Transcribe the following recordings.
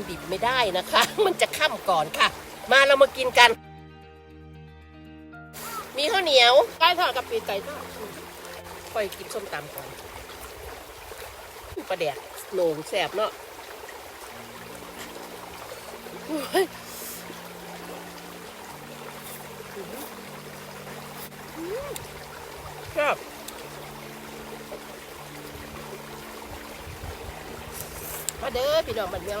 ดงดิบไม่ได้นะคะ มันจะค่ำก่อนค่ะ มาเรามากินกัน มีข้าวเหนียวไก่ทอดกับปีกไก่ทอดค่อยกินส้มตำก่อนปลาแดกโหน่งแสบเนาะโอ้ยครับมาเด้อพี่น้องบันเมียว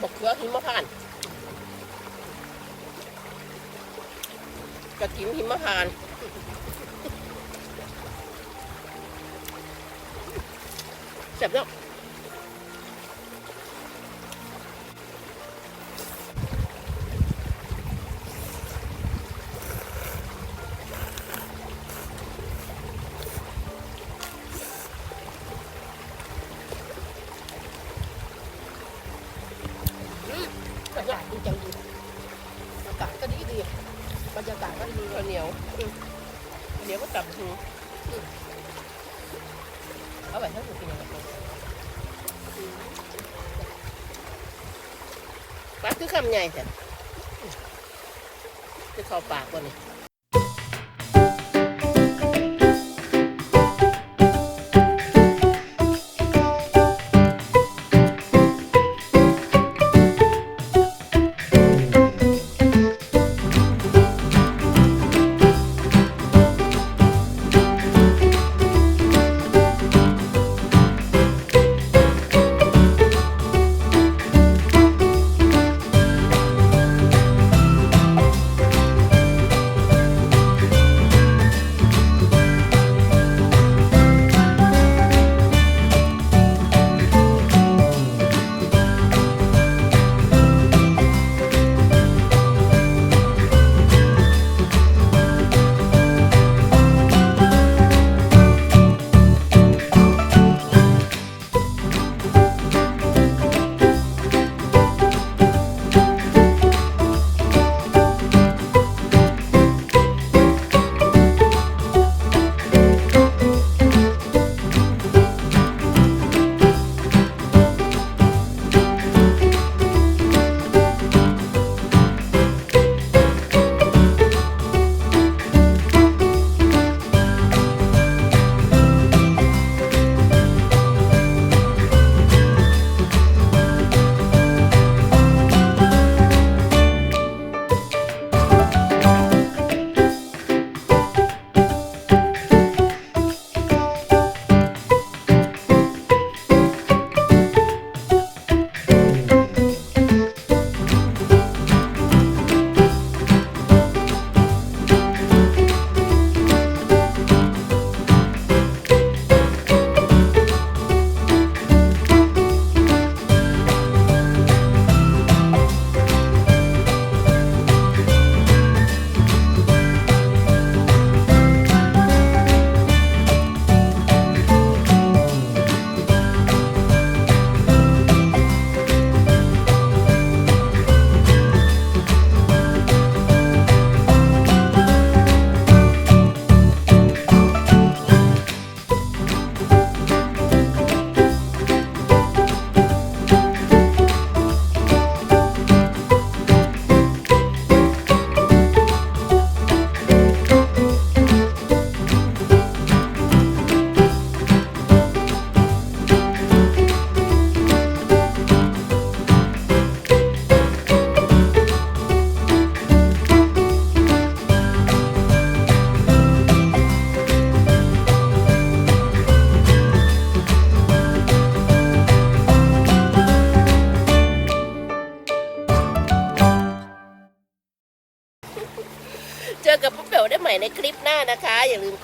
มเผ็ดอะตีนไก่ก็หนึ่งตีนข้าวเหนียวอะบอกเกลือหิมพานต์กระถิ่นหิมพานต์แซ่บเนาะ ปให้ผมกินยังไงปลาคือคำใหญ่แท้จะเข้าปากว่นี่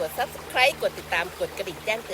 กด subscribe กดติดตามกดกระดิ่งแจ้งเตือน